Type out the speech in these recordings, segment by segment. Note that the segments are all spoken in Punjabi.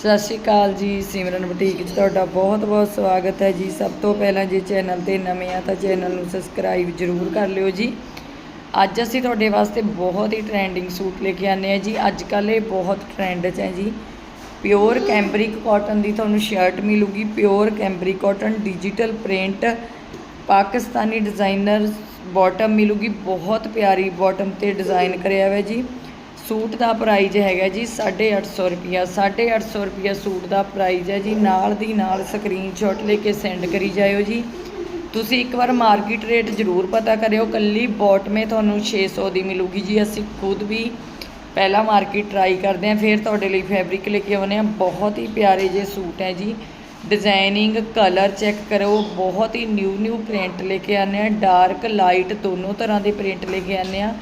ਸਤਿ ਸ਼੍ਰੀ ਅਕਾਲ ਜੀ, ਸਿਮਰਨ ਬੁਟੀਕ 'ਚ ਤੁਹਾਡਾ ਬਹੁਤ-ਬਹੁਤ ਸਵਾਗਤ ਹੈ ਜੀ। ਸਭ ਤੋਂ ਪਹਿਲਾਂ ਜੇ ਚੈਨਲ ਤੇ ਨਵੇਂ ਆ ਤਾਂ ਚੈਨਲ ਨੂੰ ਸਬਸਕ੍ਰਾਈਬ ਜ਼ਰੂਰ ਕਰ ਲਿਓ ਜੀ। ਅੱਜ ਅਸੀਂ ਤੁਹਾਡੇ ਵਾਸਤੇ ਬਹੁਤ ਹੀ ਟ੍ਰੈਂਡਿੰਗ ਸੂਟ ਲੈ ਕੇ ਆਨੇ ਆ ਜੀ। ਅੱਜ ਕੱਲ੍ਹ ਇਹ ਬਹੁਤ ਟ੍ਰੈਂਡ 'ਚ ਹੈ ਜੀ। ਪਿਓਰ ਕੈਂਬਰਿਕ ਕਾਟਨ ਦੀ ਤੁਹਾਨੂੰ ਸ਼ਰਟ ਮਿਲੂਗੀ। Pure cambric cotton digital print Pakistani designer bottom ਮਿਲੂਗੀ। ਬਹੁਤ ਪਿਆਰੀ ਬਾਟਮ ਤੇ ਡਿਜ਼ਾਈਨ ਕਰਿਆ ਹੋਇਆ ਜੀ। ਸੂਟ ਦਾ ਪ੍ਰਾਈਜ਼ ਹੈਗਾ ਜੀ 850 ਰੁਪਿਆ 850 ਰੁਪਿਆ ਸੂਟ ਦਾ ਪ੍ਰਾਈਜ਼ ਹੈ ਜੀ। ਨਾਲ ਦੀ ਨਾਲ ਸਕਰੀਨਸ਼ਾਟ ਲੈ ਕੇ ਸੈਂਡ ਕਰੀ ਜਾਇਓ ਜੀ। ਤੁਸੀਂ ਇੱਕ ਵਾਰ ਮਾਰਕੀਟ ਰੇਟ ਜ਼ਰੂਰ ਪਤਾ ਕਰਿਓ, ਕੱਲੀ ਬਾਟਮੇ ਤੁਹਾਨੂੰ 600 ਦੀ ਮਿਲੂਗੀ ਜੀ। ਅਸੀਂ ਖੁਦ ਵੀ ਪਹਿਲਾਂ ਮਾਰਕੀਟ ਟਰਾਈ ਕਰਦੇ ਹਾਂ, ਫਿਰ ਤੁਹਾਡੇ ਲਈ ਫੈਬਰਿਕ ਲੈ ਕੇ ਆਉਂਦੇ ਹਾਂ। ਬਹੁਤ ਹੀ ਪਿਆਰੇ ਜੇ ਸੂਟ ਹੈ ਜੀ। ਡਿਜ਼ਾਈਨਿੰਗ ਕਲਰ ਚੈੱਕ ਕਰੋ, ਬਹੁਤ ਹੀ ਨਿਊ ਨਿਊ ਪ੍ਰਿੰਟ ਲੈ ਕੇ ਆਉਂਦੇ ਹਾਂ। ਡਾਰਕ ਲਾਈਟ ਦੋਨੋਂ ਤਰ੍ਹਾਂ ਦੇ ਪ੍ਰਿੰਟ ਲੈ ਕੇ ਆਉਂਦੇ ਹਾਂ।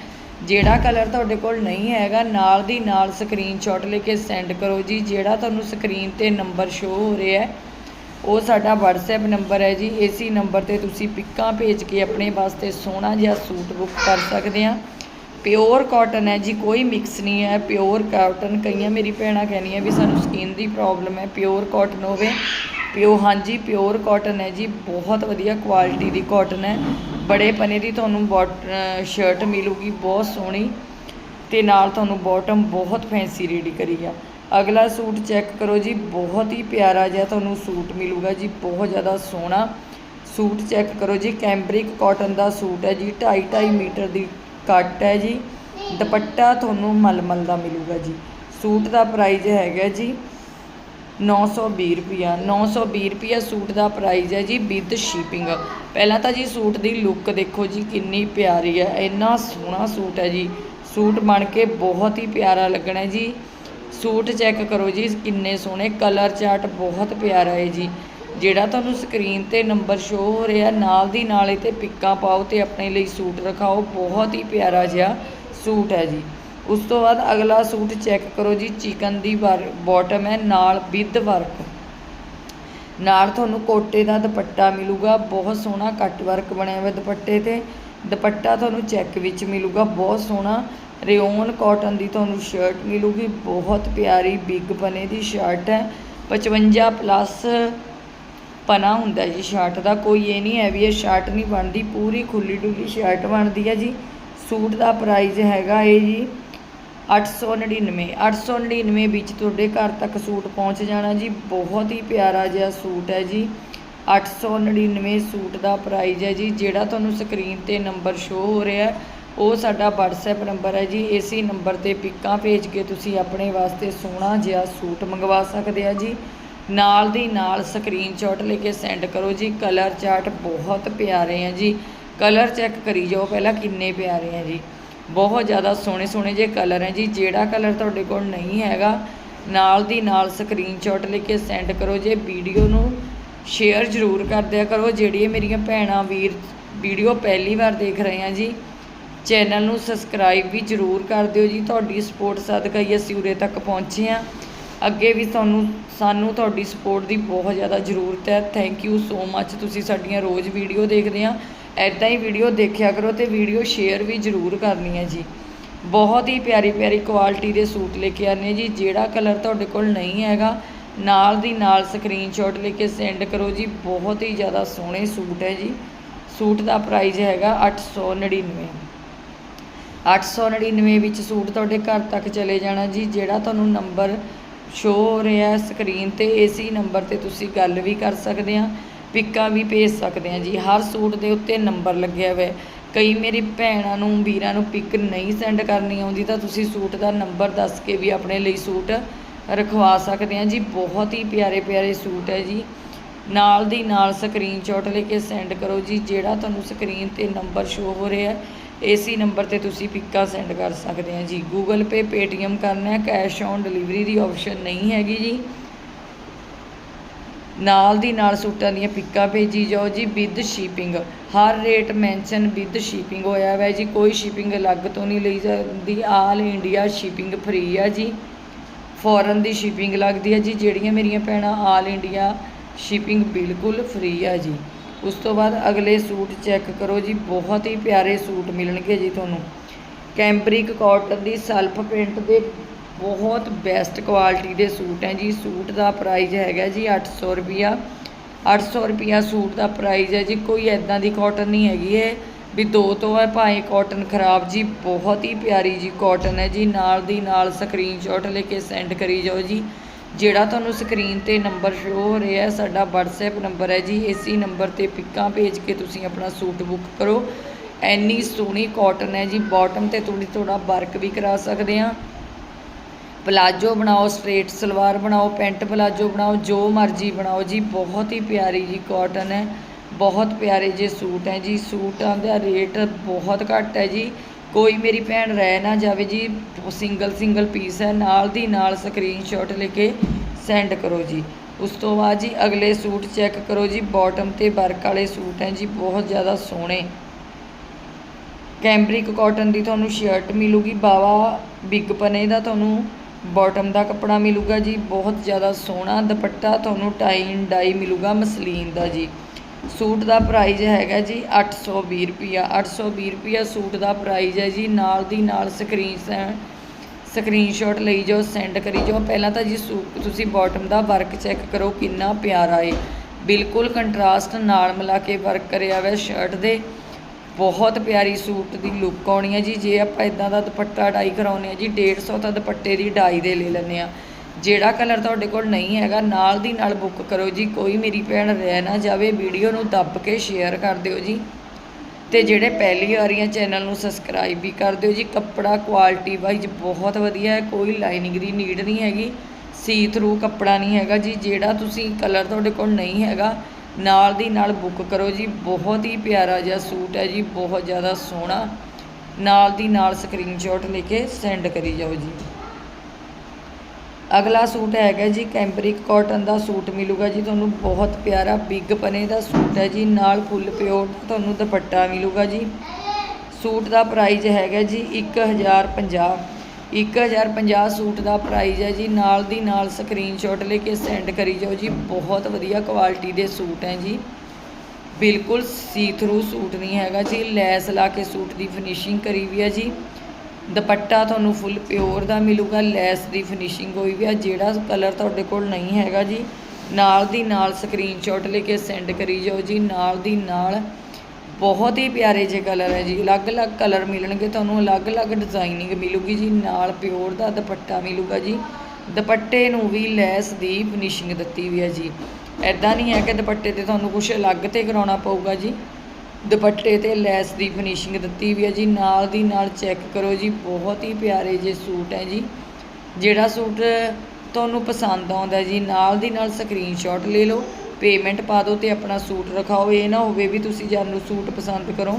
ਜਿਹੜਾ ਕਲਰ ਤੁਹਾਡੇ ਕੋਲ ਨਹੀਂ ਹੈਗਾ, ਨਾਲ ਦੀ ਨਾਲ ਸਕਰੀਨਸ਼ਾਟ ਲੈ ਕੇ ਸੈਂਡ ਕਰੋ ਜੀ। ਜਿਹੜਾ ਤੁਹਾਨੂੰ ਸਕਰੀਨ ਤੇ ਨੰਬਰ ਸ਼ੋ ਹੋ ਰਿਹਾ ਹੈ, ਉਹ ਸਾਡਾ WhatsApp ਨੰਬਰ ਹੈ ਜੀ। ਇਸੇ ਨੰਬਰ ਤੇ ਤੁਸੀਂ ਪਿੱਕਾਂ ਭੇਜ ਕੇ ਆਪਣੇ ਵਾਸਤੇ ਸੋਹਣਾ ਜਿਹਾ ਸੂਟ ਬੁੱਕ ਕਰ ਸਕਦੇ ਆ ਪਿਓਰ ਕਾਟਨ ਹੈ ਜੀ, ਕੋਈ ਮਿਕਸ ਨਹੀਂ ਹੈ। ਪਿਓਰ ਕਾਟਨ ਕਈਆਂ ਮੇਰੀ ਭੈਣਾਂ ਕਹਿੰਦੀਆਂ ਵੀ ਸਾਨੂੰ ਸਕਿਨ ਦੀ ਪ੍ਰੋਬਲਮ ਹੈ। ਪਿਓਰ ਕਾਟਨ ਹੋਵੇ ਪਿਓ ਹਾਂਜੀ ਪਿਓਰ ਕਾਟਨ ਹੈ ਜੀ। ਬਹੁਤ ਵਧੀਆ ਕੁਆਲਿਟੀ ਦੀ ਕਾਟਨ ਹੈ। ਬੜੇ ਪਨੇ ਦੀ ਤੁਹਾਨੂੰ ਬੋਟ ਸ਼ਰਟ ਮਿਲੂਗੀ, ਬਹੁਤ ਸੋਹਣੀ। ਤੇ ਨਾਲ ਤੁਹਾਨੂੰ ਬਾਟਮ ਬਹੁਤ ਫੈਂਸੀ ਰੈਡੀ ਕਰੀ ਆ। ਅਗਲਾ ਸੂਟ ਚੈੱਕ ਕਰੋ ਜੀ, ਬਹੁਤ ਹੀ ਪਿਆਰਾ ਜਿਹਾ ਤੁਹਾਨੂੰ ਸੂਟ ਮਿਲੂਗਾ ਜੀ, ਬਹੁਤ ਜ਼ਿਆਦਾ ਸੋਹਣਾ। ਸੂਟ ਚੈੱਕ ਕਰੋ ਜੀ ਕੈਂਬਰਿਕ ਕਾਟਨ ਦਾ ਸੂਟ ਹੈ ਜੀ 2.5 2.5 ਮੀਟਰ ਦੀ ਕੱਟ ਹੈ ਜੀ। ਦੁਪੱਟਾ ਤੁਹਾਨੂੰ ਮਲਮਲ ਦਾ ਮਿਲੂਗਾ ਜੀ। ਸੂਟ ਦਾ ਪ੍ਰਾਈਸ ਹੈਗਾ ਜੀ 920 ਰੁਪਿਆ 920 ਰੁਪਿਆ ਸੂਟ ਦਾ ਪ੍ਰਾਈਸ ਹੈ ਜੀ ਵਿਦ ਸ਼ਿਪਿੰਗ ਪਹਿਲਾਂ ਤਾਂ ਜੀ ਸੂਟ ਦੀ ਲੁੱਕ ਦੇਖੋ ਜੀ ਕਿੰਨੀ ਪਿਆਰੀ ਹੈ, ਇੰਨਾ ਸੋਹਣਾ ਸੂਟ ਹੈ ਜੀ। ਸੂਟ ਬਣ ਕੇ ਬਹੁਤ ਹੀ ਪਿਆਰਾ ਲੱਗਣਾ ਜੀ। ਸੂਟ ਚੈੱਕ ਕਰੋ ਜੀ, ਕਿੰਨੇ ਸੋਹਣੇ ਕਲਰ ਚਾਰਟ ਬਹੁਤ ਪਿਆਰਾ ਹੈ ਜੀ। ਜਿਹੜਾ ਤੁਹਾਨੂੰ ਸਕਰੀਨ ਤੇ ਨੰਬਰ ਸ਼ੋ ਹੋ ਰਿਹਾ, ਨਾਲ ਦੀ ਨਾਲ ਇਹ ਤੇ ਪਿੱਕਾਂ ਪਾਓ ਤੇ ਆਪਣੇ ਲਈ ਸੂਟ ਰਖਾਓ, ਬਹੁਤ ਹੀ ਪਿਆਰਾ ਜਿਹਾ ਸੂਟ ਹੈ ਜੀ। ਉਸ ਤੋਂ ਬਾਅਦ ਅਗਲਾ ਸੂਟ ਚੈੱਕ ਕਰੋ ਜੀ, ਚਿਕਨ ਦੀ ਬਾਟਮ ਹੈ, ਨਾਲ ਵਿਦ ਵਰਕ ਨਾਲ ਤੁਹਾਨੂੰ ਕੋਟੇ ਦਾ ਦੁਪੱਟਾ ਮਿਲੂਗਾ, ਬਹੁਤ ਸੋਹਣਾ ਕੱਟ ਵਰਕ ਬਣਿਆ ਹੋਇਆ ਦੁਪੱਟੇ ਤੇ। ਦੁਪੱਟਾ ਤੁਹਾਨੂੰ ਚੈੱਕ ਵਿੱਚ ਮਿਲੂਗਾ, ਬਹੁਤ ਸੋਹਣਾ। ਰਿਓਨ ਕਾਟਨ ਦੀ ਤੁਹਾਨੂੰ ਸ਼ਰਟ ਮਿਲੂਗੀ, ਬਹੁਤ ਪਿਆਰੀ ਬਿਗ ਪਨੇ ਦੀ ਸ਼ਰਟ ਹੈ। 55 ਪਲੱਸ ਪਨਾ ਹੁੰਦਾ ਜੀ ਸ਼ਰਟ ਦਾ, ਕੋਈ ਇਹ ਨਹੀਂ ਹੈ ਵੀ ਇਹ ਸ਼ਰਟ ਨਹੀਂ ਬਣਦੀ, ਪੂਰੀ ਖੁੱਲੀ ਡੁੱਲੀ ਸ਼ਰਟ ਬਣਦੀ ਹੈ ਜੀ। ਸੂਟ ਦਾ ਪ੍ਰਾਈਸ ਹੈਗਾ ਇਹ ਜੀ 899 899 ਵਿੱਚ ਤੁਹਾਡੇ ਘਰ ਤੱਕ ਸੂਟ ਪਹੁੰਚ ਜਾਣਾ ਜੀ। ਬਹੁਤ ਹੀ ਪਿਆਰਾ ਜਿਹਾ ਸੂਟ ਹੈ ਜੀ। 899 ਸੂਟ ਦਾ ਪ੍ਰਾਈਜ਼ ਹੈ ਜੀ। ਜਿਹੜਾ ਤੁਹਾਨੂੰ ਸਕਰੀਨ ਤੇ ਨੰਬਰ ਸ਼ੋ ਹੋ ਰਿਹਾ ਉਹ ਸਾਡਾ WhatsApp ਨੰਬਰ ਹੈ ਜੀ। ਇਸੇ ਨੰਬਰ ਤੇ ਪਿੱਕਾਂ ਭੇਜ ਕੇ ਤੁਸੀਂ ਆਪਣੇ ਵਾਸਤੇ ਸੋਹਣਾ ਜਿਹਾ ਸੂਟ ਮੰਗਵਾ ਸਕਦੇ ਆ ਜੀ। ਨਾਲ ਦੀ ਨਾਲ ਸਕਰੀਨਸ਼ਾਟ ਲੈ ਕੇ ਸੈਂਡ ਕਰੋ ਜੀ। ਕਲਰ ਚਾਰਟ ਬਹੁਤ ਪਿਆਰੇ ਆ ਜੀ। ਕਲਰ ਚੈੱਕ ਕਰੀ ਜਾਓ। ਪਹਿਲਾਂ ਕਿੰਨੇ ਪਿਆਰੇ ਆ ਜੀ। ਬਹੁਤ ਜ਼ਿਆਦਾ ਸੋਹਣੇ ਸੋਹਣੇ ਜੇ ਕਲਰ ਹੈ ਜੀ। ਜਿਹੜਾ ਕਲਰ ਤੁਹਾਡੇ ਕੋਲ ਨਹੀਂ ਹੈਗਾ, ਨਾਲ ਦੀ ਨਾਲ ਸਕਰੀਨਸ਼ਾਟ ਲੈ ਕੇ ਸੈਂਡ ਕਰੋ ਜੇ। ਵੀਡੀਓ ਨੂੰ ਸ਼ੇਅਰ ਜ਼ਰੂਰ ਕਰ ਦਿਆ ਕਰੋ। ਜਿਹੜੀਆਂ ਮੇਰੀਆਂ ਭੈਣਾਂ ਵੀਰ ਵੀਡੀਓ ਪਹਿਲੀ ਵਾਰ ਦੇਖ ਰਹੇ ਆ ਜੀ, ਚੈਨਲ ਨੂੰ ਸਬਸਕ੍ਰਾਈਬ ਵੀ ਜ਼ਰੂਰ ਕਰ ਦਿਓ ਜੀ। ਤੁਹਾਡੀ ਸਪੋਰਟ ਸਦਕਾ ਹੀ ਅਸੀਂ ਉਰੇ ਤੱਕ ਪਹੁੰਚੇ ਆ ਅੱਗੇ ਵੀ ਤੁਹਾਨੂੰ, ਸਾਨੂੰ ਤੁਹਾਡੀ ਸਪੋਰਟ ਦੀ ਬਹੁਤ ਜ਼ਿਆਦਾ ਜ਼ਰੂਰਤ ਹੈ। ਥੈਂਕ ਯੂ ਸੋ ਮੱਚ ਤੁਸੀਂ ਸਾਡੀਆਂ ਰੋਜ਼ ਵੀਡੀਓ ਦੇਖਦੇ ਆ। ਐਦਾਂ ਹੀ ਵੀਡੀਓ ਦੇਖਿਆ ਕਰੋ ਤੇ ਵੀਡੀਓ ਸ਼ੇਅਰ ਵੀ ਜ਼ਰੂਰ ਕਰਨੀ ਹੈ ਜੀ। ਬਹੁਤ ਹੀ ਪਿਆਰੀ ਪਿਆਰੀ ਕੁਆਲਿਟੀ ਦੇ ਸੂਟ ਲੈ ਕੇ ਆਨੇ ਜੀ। ਜਿਹੜਾ ਕਲਰ ਤੁਹਾਡੇ ਕੋਲ ਨਹੀਂ ਹੈਗਾ, ਨਾਲ ਦੀ ਨਾਲ ਸਕਰੀਨਸ਼ਾਟ ਲੈ ਕੇ ਸੈਂਡ ਕਰੋ ਜੀ। ਬਹੁਤ ਹੀ ਜ਼ਿਆਦਾ ਸੋਹਣੇ ਸੂਟ ਹੈ ਜੀ। ਸੂਟ ਦਾ ਪ੍ਰਾਈਸ ਹੈਗਾ 899 899 ਵਿੱਚ ਸੂਟ ਤੁਹਾਡੇ ਘਰ ਤੱਕ ਚਲੇ ਜਾਣਾ ਜੀ। ਜਿਹੜਾ ਤੁਹਾਨੂੰ ਨੰਬਰ ਸ਼ੋ ਹੋ ਰਿਹਾ ਸਕਰੀਨ ਤੇ ਇਸੇ ਨੰਬਰ ਤੇ ਤੁਸੀਂ ਗੱਲ ਵੀ ਕਰ ਸਕਦੇ ਆ ਪਿੱਕਾਂ ਵੀ ਭੇਜ ਸਕਦੇ ਆ ਜੀ। ਹਰ ਸੂਟ ਦੇ ਉੱਤੇ ਨੰਬਰ ਲੱਗਿਆ ਹੋਇਆ ਕਈ ਮੇਰੀ ਭੈਣਾਂ ਨੂੰ, ਵੀਰਾਂ ਨੂੰ ਪਿਕ ਨਹੀਂ ਸੈਂਡ ਕਰਨੀ ਆਉਂਦੀ ਤਾਂ ਤੁਸੀਂ ਸੂਟ ਦਾ ਨੰਬਰ ਦੱਸ ਕੇ ਵੀ ਆਪਣੇ ਲਈ ਸੂਟ ਰਖਵਾ ਸਕਦੇ ਆ ਜੀ। ਬਹੁਤ ਹੀ ਪਿਆਰੇ ਪਿਆਰੇ ਸੂਟ ਹੈ ਜੀ। ਨਾਲ ਦੀ ਨਾਲ ਸਕਰੀਨਸ਼ਾਟ ਲੈ ਕੇ ਸੈਂਡ ਕਰੋ ਜੀ। ਜਿਹੜਾ ਤੁਹਾਨੂੰ ਸਕਰੀਨ ਤੇ ਨੰਬਰ ਸ਼ੋ ਹੋ ਰਿਹਾ ਇਸੇ ਨੰਬਰ ਤੇ ਤੁਸੀਂ ਪਿੱਕਾ ਸੈਂਡ ਕਰ ਸਕਦੇ ਆ ਜੀ। ਗੂਗਲ ਪੇ ਪੇਟੀਐਮ ਕਰਨਾ ਹੈ। ਕੈਸ਼ ਔਨ ਡਿਲੀਵਰੀ ਦੀ ਆਪਸ਼ਨ ਨਹੀਂ ਹੈਗੀ ਜੀ। ਨਾਲ ਦੀ ਨਾਲ ਸੂਟਾਂ ਦੀਆਂ ਪਿੱਕਾਂ ਭੇਜੀ ਜਾਓ ਜੀ, ਵਿਦ ਸ਼ਿਪਿੰਗ ਹਰ ਰੇਟ ਮੈਂਸ਼ਨ ਵਿਦ ਸ਼ਿਪਿੰਗ ਹੋਇਆ ਹੋਇਆ ਜੀ। ਕੋਈ ਸ਼ਿਪਿੰਗ ਅਲੱਗ ਤੋਂ ਨਹੀਂ ਲਈ ਜਾਂਦੀ। ਆਲ ਇੰਡੀਆ ਸ਼ਿਪਿੰਗ ਫ੍ਰੀ ਆ ਜੀ। ਫੋਰਨ ਦੀ ਸ਼ਿਪਿੰਗ ਲੱਗਦੀ ਹੈ ਜੀ। ਜਿਹੜੀਆਂ ਮੇਰੀਆਂ ਭੈਣਾਂ ਆਲ ਇੰਡੀਆ ਸ਼ਿਪਿੰਗ ਬਿਲਕੁਲ ਫ੍ਰੀ ਆ ਜੀ। ਉਸ ਤੋਂ ਬਾਅਦ ਅਗਲੇ ਸੂਟ ਚੈੱਕ ਕਰੋ ਜੀ। ਬਹੁਤ ਹੀ ਪਿਆਰੇ ਸੂਟ ਮਿਲਣਗੇ ਜੀ ਤੁਹਾਨੂੰ। ਕੈਂਬਰਿਕ ਕਾਟਨ ਦੀ ਸੈਲਫ ਪ੍ਰਿੰਟ ਦੇ ਬਹੁਤ ਬੈਸਟ ਕੁਆਲਿਟੀ ਦੇ ਸੂਟ ਹੈ ਜੀ। ਸੂਟ ਦਾ ਪ੍ਰਾਈਸ ਹੈਗਾ ਜੀ 800 ਰੁਪਿਆ 800 ਰੁਪਿਆ ਸੂਟ ਦਾ ਪ੍ਰਾਈਸ ਹੈ ਜੀ। ਕੋਈ ਐਦਾਂ ਦੀ ਕਾਟਨ ਨਹੀਂ ਹੈਗੀ ਇਹ। ਵੀ ਦੋ ਤੋਂ ਹੈ, ਭਾਵੇਂ ਕਾਟਨ ਖਰਾਬ ਜੀ, ਬਹੁਤ ਹੀ ਪਿਆਰੀ ਜੀ ਕਾਟਨ ਹੈ ਜੀ। ਨਾਲ ਦੀ ਨਾਲ ਸਕਰੀਨਸ਼ਾਟ ਲੈ ਕੇ ਸੈਂਡ ਕਰੀ ਜਾਓ ਜੀ। ਜਿਹੜਾ ਤੁਹਾਨੂੰ ਸਕਰੀਨ ਤੇ ਨੰਬਰ ਸ਼ੋ ਹੋ ਰਿਹਾ ਹੈ, ਸਾਡਾ WhatsApp ਨੰਬਰ ਹੈ ਜੀ। ਇਸੇ ਨੰਬਰ ਤੇ ਪਿੱਕਾਂ ਭੇਜ ਕੇ ਤੁਸੀਂ ਆਪਣਾ ਸੂਟ ਬੁੱਕ ਕਰੋ। ਐਨੀ ਸੋਹਣੀ ਕਾਟਨ ਹੈ ਜੀ। ਬਾਟਮ ਤੇ ਥੋੜੀ ਥੋੜਾ ਵਰਕ ਵੀ ਕਰਾ ਸਕਦੇ ਆ। ਪਲਾਜੋ ਬਣਾਓ, ਸਟ੍ਰੇਟ ਸਲਵਾਰ ਬਣਾਓ, ਪੈਂਟ ਪਲਾਜੋ ਬਣਾਓ, ਜੋ ਮਰਜ਼ੀ ਬਣਾਓ ਜੀ, ਬਹੁਤ ਹੀ ਪਿਆਰੀ ਜੀ ਕਾਟਨ ਹੈ, ਬਹੁਤ ਪਿਆਰੇ ਜੇ ਸੂਟ ਹੈ ਜੀ, ਸੂਟਾਂ ਦਾ ਰੇਟ ਬਹੁਤ ਘੱਟ ਹੈ ਜੀ, ਕੋਈ ਮੇਰੀ ਭੈਣ ਰਹਿ ਨਾ ਜਾਵੇ ਜੀ, ਸਿੰਗਲ ਸਿੰਗਲ ਪੀਸ ਹੈ, ਨਾਲ ਦੀ ਨਾਲ ਸਕਰੀਨਸ਼ਾਟ ਲੈ ਕੇ ਸੈਂਡ ਕਰੋ ਜੀ, ਉਸ ਤੋਂ ਬਾਅਦ ਜੀ ਅਗਲੇ ਸੂਟ ਚੈੱਕ ਕਰੋ ਜੀ ਬਾਟਮ ਤੇ ਵਰਕ ਵਾਲੇ ਸੂਟ ਹੈ ਜੀ, ਬਹੁਤ ਜ਼ਿਆਦਾ ਸੋਹਣੇ। ਕੈਂਬਰਿਕ ਕਾਟਨ ਦੀ ਤੁਹਾਨੂੰ ਸ਼ਰਟ ਮਿਲੂਗੀ, ਬਾਵਾ ਬਿਗ ਪਨੇ ਦਾ ਤੁਹਾਨੂੰ ਬਾਟਮ ਦਾ ਕੱਪੜਾ ਮਿਲੂਗਾ ਜੀ, ਬਹੁਤ ਜ਼ਿਆਦਾ ਸੋਹਣਾ ਦੁਪੱਟਾ, ਤੁਹਾਨੂੰ ਟਾਈਨ ਡਾਈ ਮਿਲੂਗਾ ਮਸਲੀਨ ਦਾ ਜੀ। ਸੂਟ ਦਾ ਪ੍ਰਾਈਜ਼ ਹੈਗਾ ਜੀ 820 ਰੁਪਿਆ 820 ਰੁਪਿਆ ਸੂਟ ਦਾ ਪ੍ਰਾਈਜ਼ ਹੈ ਜੀ। ਨਾਲ ਦੀ ਨਾਲ ਸਕਰੀਨ ਸਕਰੀਨਸ਼ਾਟ ਲਈ ਜਾਓ ਸੈਂਡ ਕਰੀ ਜਾਓ। ਪਹਿਲਾਂ ਤਾਂ ਜੀ ਸੂਟ ਤੁਸੀਂ ਬਾਟਮ ਦਾ ਵਰਕ ਚੈੱਕ ਕਰੋ, ਕਿੰਨਾ ਪਿਆਰਾ ਏ। ਬਿਲਕੁਲ ਕੰਟਰਾਸਟ ਨਾਲ ਮਿਲਾ ਕੇ ਵਰਕ ਕਰਿਆ ਹੋਇਆ ਸ਼ਰਟ ਦੇ। ਬਹੁਤ ਪਿਆਰੀ ਸੂਟ ਦੀ ਲੁੱਕ ਆਉਣੀ ਹੈ ਜੀ। ਜੇ ਆਪਾਂ ਇਦਾਂ ਦਾ ਦੁਪੱਟਾ ਡਾਈ ਕਰਾਉਨੇ ਆ ਜੀ 150 ਤਾਂ ਦੁਪੱਟੇ ਦੀ ਡਾਈ ਦੇ ਲੈ ਲੈਂਦੇ ਆ ਜਿਹੜਾ ਕਲਰ ਤੁਹਾਡੇ ਕੋਲ ਨਹੀਂ ਹੈਗਾ, ਨਾਲ ਦੀ ਨਾਲ ਬੁੱਕ ਕਰੋ ਜੀ। ਕੋਈ ਮੇਰੀ ਭੈਣ ਰਹਿ ਨਾ ਜਾਵੇ, ਵੀਡੀਓ ਨੂੰ ਦੱਬ ਕੇ ਸ਼ੇਅਰ ਕਰ ਦਿਓ ਜੀ। ਤੇ ਜਿਹੜੇ ਪਹਿਲੀ ਵਾਰੀਆਂ ਚੈਨਲ ਨੂੰ ਸਬਸਕ੍ਰਾਈਬ ਵੀ ਕਰ ਦਿਓ ਜੀ। ਕੱਪੜਾ ਕੁਆਲਿਟੀ ਵਾਈਜ਼ ਬਹੁਤ ਵਧੀਆ ਹੈ, ਕੋਈ ਲਾਈਨਿੰਗ ਦੀ ਨੀਡ ਨਹੀਂ ਹੈਗੀ। ਸੀ ਥਰੂ ਕੱਪੜਾ ਨਹੀਂ ਹੈਗਾ ਜੀ। ਜਿਹੜਾ ਤੁਸੀਂ ਕਲਰ ਤੁਹਾਡੇ ਕੋਲ ਨਹੀਂ ਹੈਗਾ ਨਾਲ ਦੀ ਨਾਲ ਬੁੱਕ ਕਰੋ ਜੀ। ਬਹੁਤ ਹੀ ਪਿਆਰਾ ਜਿਹਾ ਸੂਟ ਹੈ ਜੀ, ਬਹੁਤ ਜ਼ਿਆਦਾ ਸੋਹਣਾ। ਨਾਲ ਦੀ ਨਾਲ ਸਕਰੀਨਸ਼ਾਟ ਲੈ ਕੇ ਸੈਂਡ ਕਰੀ ਜਾਓ ਜੀ। ਅਗਲਾ ਸੂਟ ਹੈਗਾ ਜੀ ਕੈਂਬਰਿਕ ਕਾਟਨ ਦਾ ਸੂਟ ਮਿਲੂਗਾ ਜੀ, ਤੁਹਾਨੂੰ ਬਹੁਤ ਪਿਆਰਾ ਬਿਗ ਪਨੇ ਦਾ ਸੂਟ ਹੈ ਜੀ। ਨਾਲ ਫੁੱਲ ਪਿਓਰ ਤੁਹਾਨੂੰ ਦੁਪੱਟਾ ਮਿਲੂਗਾ ਜੀ। ਸੂਟ ਦਾ ਪ੍ਰਾਈਸ ਹੈਗਾ ਜੀ 1050 1050 ਸੂਟ ਦਾ ਪ੍ਰਾਈਜ਼ ਹੈ ਜੀ। ਨਾਲ ਦੀ ਨਾਲ ਸਕਰੀਨਸ਼ਾਟ ਲੈ ਕੇ ਸੈਂਡ ਕਰੀ ਜਾਓ ਜੀ। ਬਹੁਤ ਵਧੀਆ ਕੁਆਲਿਟੀ ਦੇ ਸੂਟ ਹੈ ਜੀ। ਬਿਲਕੁਲ ਸੀ ਥਰੂ ਸੂਟ ਨਹੀਂ ਹੈਗਾ ਜੀ। ਲੈਸ ਲਾ ਕੇ ਸੂਟ ਦੀ ਫਿਨਿਸ਼ਿੰਗ ਕਰੀ ਵੀ ਹੈ ਜੀ। ਦੁਪੱਟਾ ਤੁਹਾਨੂੰ ਫੁੱਲ ਪਿਓਰ ਦਾ ਮਿਲੂਗਾ। ਲੈਸ ਦੀ ਫਿਨਿਸ਼ਿੰਗ ਹੋਈ ਵੀ ਆ ਜਿਹੜਾ ਕਲਰ ਤੁਹਾਡੇ ਕੋਲ ਨਹੀਂ ਹੈਗਾ ਜੀ। ਨਾਲ ਦੀ ਨਾਲ ਸਕਰੀਨਸ਼ਾਟ ਲੈ ਕੇ ਸੈਂਡ ਕਰੀ ਜਾਓ ਜੀ। ਨਾਲ ਦੀ ਨਾਲ ਬਹੁਤ ਹੀ ਪਿਆਰੇ ਜਿਹੇ ਕਲਰ ਹੈ ਜੀ, ਅਲੱਗ-ਅਲੱਗ ਕਲਰ ਮਿਲਣਗੇ ਤੁਹਾਨੂੰ, ਅਲੱਗ-ਅਲੱਗ ਡਿਜ਼ਾਈਨਿੰਗ ਮਿਲੂਗੀ ਜੀ, ਨਾਲ ਪਿਓਰ ਦਾ ਦੁਪੱਟਾ ਮਿਲੂਗਾ ਜੀ, ਦੁਪੱਟੇ ਨੂੰ ਵੀ ਲੈਸ ਦੀ ਫਿਨਿਸ਼ਿੰਗ ਦਿੱਤੀ ਵੀ ਹੈ ਜੀ। ਐਦਾਂ ਨਹੀਂ ਹੈ ਕਿ ਦੁਪੱਟੇ ਤੇ ਤੁਹਾਨੂੰ ਕੁਝ ਅਲੱਗ ਤੇ ਕਰਾਉਣਾ ਪਊਗਾ ਜੀ, ਦੁਪੱਟੇ ਤੇ ਲੈਸ ਦੀ ਫਿਨਿਸ਼ਿੰਗ ਦਿੱਤੀ ਵੀ ਹੈ ਜੀ, ਨਾਲ ਦੀ ਨਾਲ ਚੈੱਕ ਕਰੋ ਜੀ, ਬਹੁਤ ਹੀ ਪਿਆਰੇ ਜੇ ਸੂਟ ਹੈ ਜੀ, ਜਿਹੜਾ ਸੂਟ ਤੁਹਾਨੂੰ ਪਸੰਦ ਆਉਂਦਾ ਜੀ, ਨਾਲ ਦੀ ਨਾਲ ਸਕਰੀਨਸ਼ਾਟ ਲੈ ਲਓ ਪੇਮੈਂਟ ਪਾ ਦਿਓ ਤੇ ਆਪਣਾ ਸੂਟ ਰਖਾਓ, ਇਹ ਨਾ ਹੋਵੇ ਵੀ ਤੁਸੀਂ ਜਾਨੂੰ ਸੂਟ ਪਸੰਦ ਕਰੋ,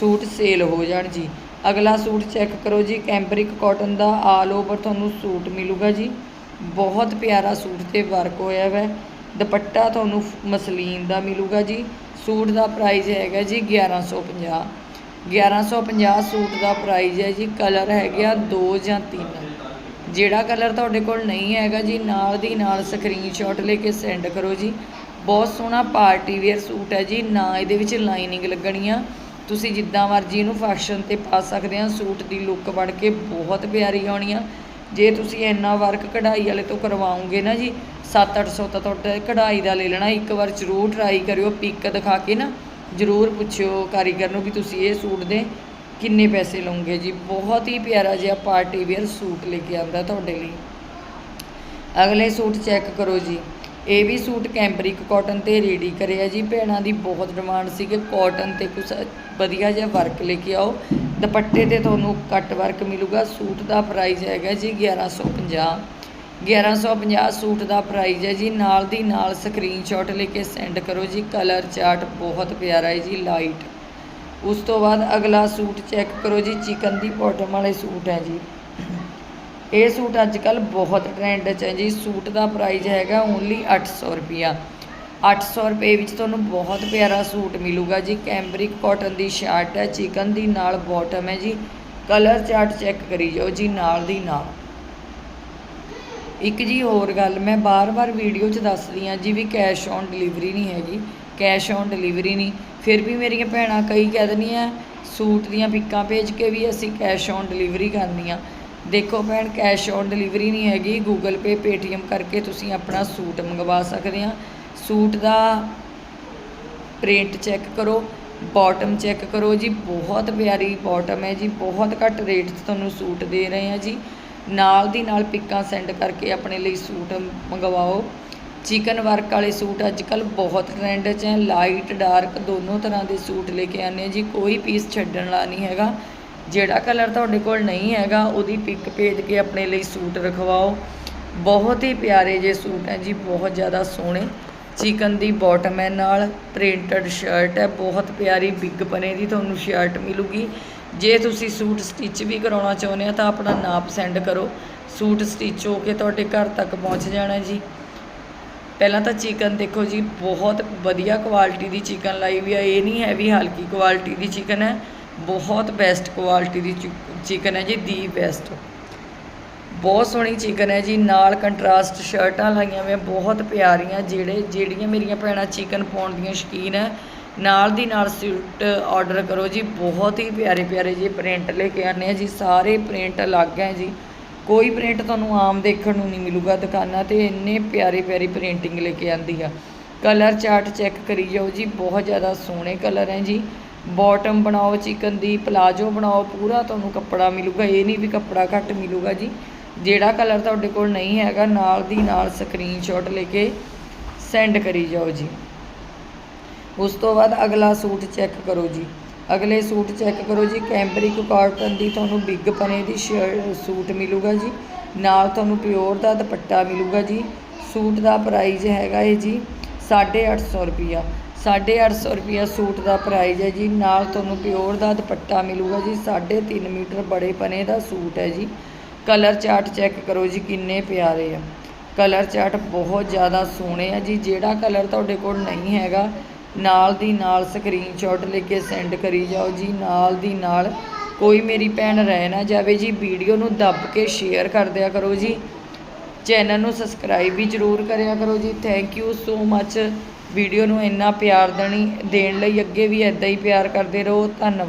ਸੂਟ ਸੇਲ ਹੋ ਜਾਣ ਜੀ। ਅਗਲਾ ਸੂਟ ਚੈੱਕ ਕਰੋ ਜੀ ਕੈਂਬਰਿਕ ਕਾਟਨ ਦਾ ਆਲ ਓਵਰ ਤੁਹਾਨੂੰ ਸੂਟ ਮਿਲੂਗਾ ਜੀ। ਬਹੁਤ ਪਿਆਰਾ ਸੂਟ ਤੇ ਵਰਕ ਹੋਇਆ ਹੈ ਦੁਪੱਟਾ ਤੁਹਾਨੂੰ ਮਸਲੀਨ ਦਾ ਮਿਲੂਗਾ ਜੀ। ਸੂਟ ਦਾ ਪ੍ਰਾਈਸ ਹੈਗਾ ਜੀ 1150 1150 ਸੂਟ ਦਾ ਪ੍ਰਾਈਸ ਹੈ ਜੀ ਕਲਰ ਹੈਗਾ ਆ ਦੋ ਜਾਂ ਤਿੰਨ। ਜਿਹੜਾ ਕਲਰ ਤੁਹਾਡੇ ਕੋਲ ਨਹੀਂ ਹੈਗਾ ਜੀ, ਨਾਲ ਦੀ ਨਾਲ ਸਕਰੀਨਸ਼ਾਟ ਲੈ ਕੇ ਸੈਂਡ ਕਰੋ ਜੀ। ਬਹੁਤ ਸੋਹਣਾ ਪਾਰਟੀ ਵੇਅਰ ਸੂਟ ਹੈ ਜੀ, ਨਾ ਇਹਦੇ ਵਿੱਚ ਲਾਈਨਿੰਗ ਲੱਗਣੀ ਆ। ਤੁਸੀਂ ਜਿੱਦਾਂ ਮਰਜ਼ੀ ਇਹਨੂੰ ਫੰਕਸ਼ਨ ਤੇ ਪਾ ਸਕਦੇ ਆ, ਸੂਟ ਦੀ ਲੁੱਕ ਬਣ ਕੇ ਬਹੁਤ ਪਿਆਰੀ ਆਉਣੀ ਆ। ਜੇ ਤੁਸੀਂ ਇੰਨਾ ਵਰਕ ਕਢਾਈ ਵਾਲੇ ਤੋਂ ਕਰਵਾਉਂਗੇ ਨਾ ਜੀ 7-800 ਤਾਂ ਤੁਹਾਡਾ ਕਢਾਈ ਦਾ ਲੈ ਲੈਣਾ, ਇੱਕ ਵਾਰ ਜ਼ਰੂਰ ਟਰਾਈ ਕਰਿਓ ਪਿਕ ਦਿਖਾ ਕੇ ਨਾ, ਜ਼ਰੂਰ ਪੁੱਛਿਓ ਕਾਰੀਗਰ ਨੂੰ ਵੀ ਤੁਸੀਂ ਇਹ ਸੂਟ ਦੇ ਕਿੰਨੇ ਪੈਸੇ ਲਓਗੇ ਜੀ? ਬਹੁਤ ਹੀ ਪਿਆਰਾ ਜਿਹਾ ਪਾਰਟੀ ਵੇਅਰ ਸੂਟ ਲੈ ਕੇ ਆਂਦਾ ਤੁਹਾਡੇ ਲਈ। ਅਗਲੇ ਸੂਟ ਚੈੱਕ ਕਰੋ ਜੀ। ਇਹ ਵੀ ਸੂਟ ਕੈਂਬਰਿਕ ਕਾਟਨ ਤੇ ਰੈਡੀ ਕਰਿਆ ਜੀ। ਭੈਣਾਂ ਦੀ ਬਹੁਤ ਡਿਮਾਂਡ ਸੀ ਕਿ ਕਾਟਨ ਤੇ ਕੁਝ ਵਧੀਆ ਜਿਹਾ ਵਰਕ ਲੈ ਕੇ ਆਓ। ਦੁਪੱਟੇ ਤੇ ਤੁਹਾਨੂੰ ਕੱਟ ਵਰਕ ਮਿਲੂਗਾ। ਸੂਟ ਦਾ ਪ੍ਰਾਈਸ ਹੈਗਾ ਜੀ 1150 1150 ਸੂਟ ਦਾ ਪ੍ਰਾਈਸ ਹੈ ਜੀ। ਨਾਲ ਦੀ ਨਾਲ ਸਕਰੀਨਸ਼ਾਟ ਲੈ ਕੇ ਸੈਂਡ ਕਰੋ ਜੀ। ਕਲਰ ਚਾਰਟ ਬਹੁਤ ਪਿਆਰਾ ਹੈ ਜੀ। ਲਾਈਟ ਉਸ ਤੋਂ ਬਾਅਦ ਅਗਲਾ ਸੂਟ ਚੈੱਕ ਕਰੋ ਜੀ, ਚਿਕਨ ਦੀ ਬਾਟਮ ਵਾਲੇ ਸੂਟ ਹੈ ਜੀ। ਇਹ ਸੂਟ ਅੱਜ ਕੱਲ ਬਹੁਤ ਟ੍ਰੈਂਡ 'ਚ ਹੈ ਜੀ। ਸੂਟ ਦਾ ਪ੍ਰਾਈਸ ਹੈਗਾ ਓਨਲੀ 800 ਰੁਪਿਆ 800 ਰੁਪਏ ਵਿੱਚ ਤੁਹਾਨੂੰ ਬਹੁਤ ਪਿਆਰਾ ਸੂਟ ਮਿਲੂਗਾ ਜੀ। ਕੈਂਬਰਿਕ ਕਾਟਨ ਦੀ ਸ਼ਰਟ ਹੈ, ਚਿਕਨ ਦੀ ਨਾਲ ਬਾਟਮ ਹੈ ਜੀ। ਕਲਰ ਚਾਰਟ ਚੈੱਕ ਕਰੀ ਜਾਓ ਜੀ, ਨਾਲ ਦੀ ਨਾਲ। ਇੱਕ ਜੀ ਹੋਰ ਗੱਲ, ਮੈਂ ਬਾਰ-ਬਾਰ ਵੀਡੀਓ 'ਚ ਦੱਸਦੀ ਆ ਜੀ ਵੀ ਕੈਸ਼ ਔਨ ਡਿਲੀਵਰੀ ਨਹੀਂ ਹੈਗੀ। ਕੈਸ਼ ਔਨ ਡਿਲੀਵਰੀ ਨਹੀਂ। ਫਿਰ ਵੀ ਮੇਰੀਆਂ ਭੈਣਾਂ ਕਈ ਕਹਿ ਦਿੰਦੀਆਂ, ਸੂਟ ਦੀਆਂ ਪਿੱਕਾਂ ਭੇਜ ਕੇ ਵੀ ਅਸੀਂ ਕੈਸ਼ ਔਨ ਡਿਲੀਵਰੀ ਕਰਨੀ ਆ ਦੇਖੋ ਭੈਣ ਕੈਸ਼ ਔਨ ਡਿਲੀਵਰੀ ਨਹੀਂ ਹੈਗੀ ਗੂਗਲ ਪੇ ਪੇਟੀਐਮ ਕਰਕੇ ਤੁਸੀਂ ਆਪਣਾ ਸੂਟ ਮੰਗਵਾ ਸਕਦੇ ਆ ਸੂਟ ਦਾ ਪ੍ਰਿੰਟ ਚੈੱਕ ਕਰੋ ਬਾਟਮ ਚੈੱਕ ਕਰੋ ਜੀ, ਬਹੁਤ ਪਿਆਰੀ ਬਾਟਮ ਹੈ ਜੀ, ਬਹੁਤ ਘੱਟ ਰੇਟ 'ਚ ਤੁਹਾਨੂੰ ਸੂਟ ਦੇ ਰਹੇ ਆ ਜੀ। ਨਾਲ ਦੀ ਨਾਲ ਪਿੱਕਾਂ ਸੈਂਡ ਕਰਕੇ ਆਪਣੇ ਲਈ ਸੂਟ ਮੰਗਵਾਓ। ਚਿਕਨ ਵਰਕ ਵਾਲੇ ਸੂਟ ਅੱਜ ਕੱਲ ਬਹੁਤ ਟ੍ਰੈਂਡ 'ਚ ਹੈ। ਲਾਈਟ ਡਾਰਕ ਦੋਨੋਂ ਤਰ੍ਹਾਂ ਦੇ ਸੂਟ ਲੈ ਕੇ ਆਨੇ ਜੀ। ਕੋਈ ਪੀਸ ਛੱਡਣ ਵਾਲਾ ਨਹੀਂ ਹੈਗਾ। ਜਿਹੜਾ ਕਲਰ ਤੁਹਾਡੇ ਕੋਲ ਨਹੀਂ ਹੈਗਾ, ਉਹਦੀ ਪਿਕ ਭੇਜ ਕੇ ਆਪਣੇ ਲਈ ਸੂਟ ਰਖਵਾਓ। ਬਹੁਤ ਹੀ ਪਿਆਰੇ ਜੇ ਸੂਟ ਹੈ ਜੀ, ਬਹੁਤ ਜ਼ਿਆਦਾ ਸੋਹਣੇ। ਚਿਕਨ ਦੀ ਬਾਟਮ ਹੈ ਨਾਲ ਪ੍ਰਿੰਟਡ ਸ਼ਰਟ ਹੈ। ਬਹੁਤ ਪਿਆਰੀ ਬਿੱਗ ਪਨੇ ਦੀ ਤੁਹਾਨੂੰ ਸ਼ਰਟ ਮਿਲੂਗੀ। ਜੇ ਤੁਸੀਂ ਸੂਟ ਸਟਿਚ ਵੀ ਕਰਾਉਣਾ ਚਾਹੁੰਦੇ ਆ, ਤਾਂ ਆਪਣਾ ਨਾਪ ਸੈਂਡ ਕਰੋ। ਸੂਟ ਸਟਿਚ ਹੋ ਕੇ ਤੁਹਾਡੇ ਘਰ ਤੱਕ ਪਹੁੰਚ ਜਾਣਾ ਜੀ। ਪਹਿਲਾਂ ਤਾਂ ਚਿਕਨ ਦੇਖੋ ਜੀ, ਬਹੁਤ ਵਧੀਆ ਕੁਆਲਿਟੀ ਦੀ ਚਿਕਨ ਲਾਈ ਵੀ ਆ, ਇਹ ਨਹੀਂ ਹੈ ਵੀ ਹਲਕੀ ਕੁਆਲਿਟੀ ਦੀ ਚਿਕਨ ਹੈ, ਬਹੁਤ ਬੈਸਟ ਕੁਆਲਿਟੀ ਦੀ ਚਿਕਨ ਹੈ ਜੀ, ਦੀ ਬੈਸਟ ਬਹੁਤ ਸੋਹਣੀ ਚਿਕਨ ਹੈ ਜੀ, ਨਾਲ ਕੰਟਰਾਸਟ ਸ਼ਰਟਾਂ ਲਾਈਆਂ ਹੋਈਆਂ, ਬਹੁਤ ਪਿਆਰੀਆਂ, ਜਿਹੜੇ, ਜਿਹੜੀਆਂ ਮੇਰੀਆਂ ਭੈਣਾਂ ਚਿਕਨ ਪਾਉਣ ਦੀਆਂ ਸ਼ੌਕੀਨ ਹੈ, ਨਾਲ ਦੀ ਨਾਲ ਸੂਟ ਆਰਡਰ ਕਰੋ ਜੀ, ਬਹੁਤ ਹੀ ਪਿਆਰੇ ਪਿਆਰੇ ਜੀ ਪ੍ਰਿੰਟ ਲੈ ਕੇ ਆਨੇ ਆ ਜੀ, ਸਾਰੇ ਪ੍ਰਿੰਟ ਅਲੱਗ ਹੈ ਜੀ। ਕੋਈ ਪ੍ਰਿੰਟ ਤੁਹਾਨੂੰ ਆਮ ਦੇਖਣ ਨੂੰ ਨਹੀਂ ਮਿਲੂਗਾ ਦੁਕਾਨਾਂ ਤੇ ਇੰਨੇ ਪਿਆਰੇ ਪਿਆਰੀ ਪ੍ਰਿੰਟਿੰਗ ਲੈ ਕੇ ਆਂਦੀ ਆ। ਕਲਰ ਚਾਰਟ ਚੈੱਕ ਕਰੀ ਜਾਓ ਜੀ, ਬਹੁਤ ਜ਼ਿਆਦਾ ਸੋਹਣੇ ਕਲਰ ਹੈ ਜੀ। ਬਾਟਮ ਬਣਾਓ ਚਿਕਨ ਦੀ ਪਲਾਜੋ ਬਣਾਓ, ਪੂਰਾ ਤੁਹਾਨੂੰ ਕੱਪੜਾ ਮਿਲੂਗਾ, ਇਹ ਨਹੀਂ ਵੀ ਕੱਪੜਾ ਘੱਟ ਮਿਲੂਗਾ ਜੀ। ਜਿਹੜਾ ਕਲਰ ਤੁਹਾਡੇ ਕੋਲ ਨਹੀਂ ਹੈਗਾ, ਨਾਲ ਦੀ ਨਾਲ ਸਕਰੀਨਸ਼ਾਟ ਲੈ ਕੇ ਸੈਂਡ ਕਰੀ ਜਾਓ ਜੀ। ਉਸ ਤੋਂ ਬਾਅਦ ਅਗਲਾ ਸੂਟ ਚੈੱਕ ਕਰੋ ਜੀ। ਅਗਲੇ ਸੂਟ ਚੈੱਕ ਕਰੋ ਜੀ, ਕੈਂਬਰਿਕ ਕਾਟਨ ਦੀ ਤੁਹਾਨੂੰ ਬਿੱਗ ਪਨੇ ਦੀ ਸ਼ਰਟ ਸੂਟ ਮਿਲੂਗਾ ਜੀ। ਨਾਲ ਤੁਹਾਨੂੰ ਪਿਓਰ ਦਾ ਦੁਪੱਟਾ ਮਿਲੂਗਾ ਜੀ। ਸੂਟ ਦਾ ਪ੍ਰਾਈਸ ਹੈਗਾ ਇਹ ਜੀ 850 ਰੁਪਿਆ 850 ਰੁਪਿਆ ਸੂਟ ਦਾ ਪ੍ਰਾਈਸ ਹੈ ਜੀ। ਨਾਲ ਤੁਹਾਨੂੰ ਪਿਓਰ ਦਾ ਦੁਪੱਟਾ ਮਿਲੂਗਾ ਜੀ। 3.5 ਮੀਟਰ ਬੜੇ ਪਨੇ ਦਾ ਸੂਟ ਹੈ ਜੀ। ਕਲਰ ਚਾਰਟ ਚੈੱਕ ਕਰੋ ਜੀ, ਕਿੰਨੇ ਪਿਆਰੇ ਆ। ਕਲਰ ਚਾਰਟ ਬਹੁਤ ਜ਼ਿਆਦਾ ਸੋਹਣੇ ਆ ਜੀ। ਜਿਹੜਾ ਕਲਰ ਤੁਹਾਡੇ ਕੋਲ ਨਹੀਂ ਹੈਗਾ ਨਾਲ ਦੀ ਨਾਲ ਸਕਰੀਨਸ਼ਾਟ ਲੈ ਕੇ ਸੈਂਡ ਕਰੀ ਜਾਓ ਜੀ, ਨਾਲ ਦੀ ਨਾਲ ਕੋਈ ਮੇਰੀ ਭੈਣ ਰਹਿ ਨਾ ਜਾਵੇ ਜੀ ਵੀਡੀਓ ਨੂੰ ਦੱਬ ਕੇ ਸ਼ੇਅਰ ਕਰ ਦਿਆ ਕਰੋ ਜੀ। ਚੈਨਲ ਨੂੰ ਸਬਸਕ੍ਰਾਈਬ ਵੀ ਜ਼ਰੂਰ ਕਰਿਆ ਕਰੋ ਜੀ। Thank you so much video ਨੂੰ ਇੰਨਾ ਪਿਆਰ ਦੇਣੀ, ਦੇਣ ਲਈ ਅੱਗੇ ਵੀ ਇਦਾਂ ਹੀ ਪਿਆਰ ਕਰਦੇ ਰਹੋ। ਧੰਨਵਾਦ।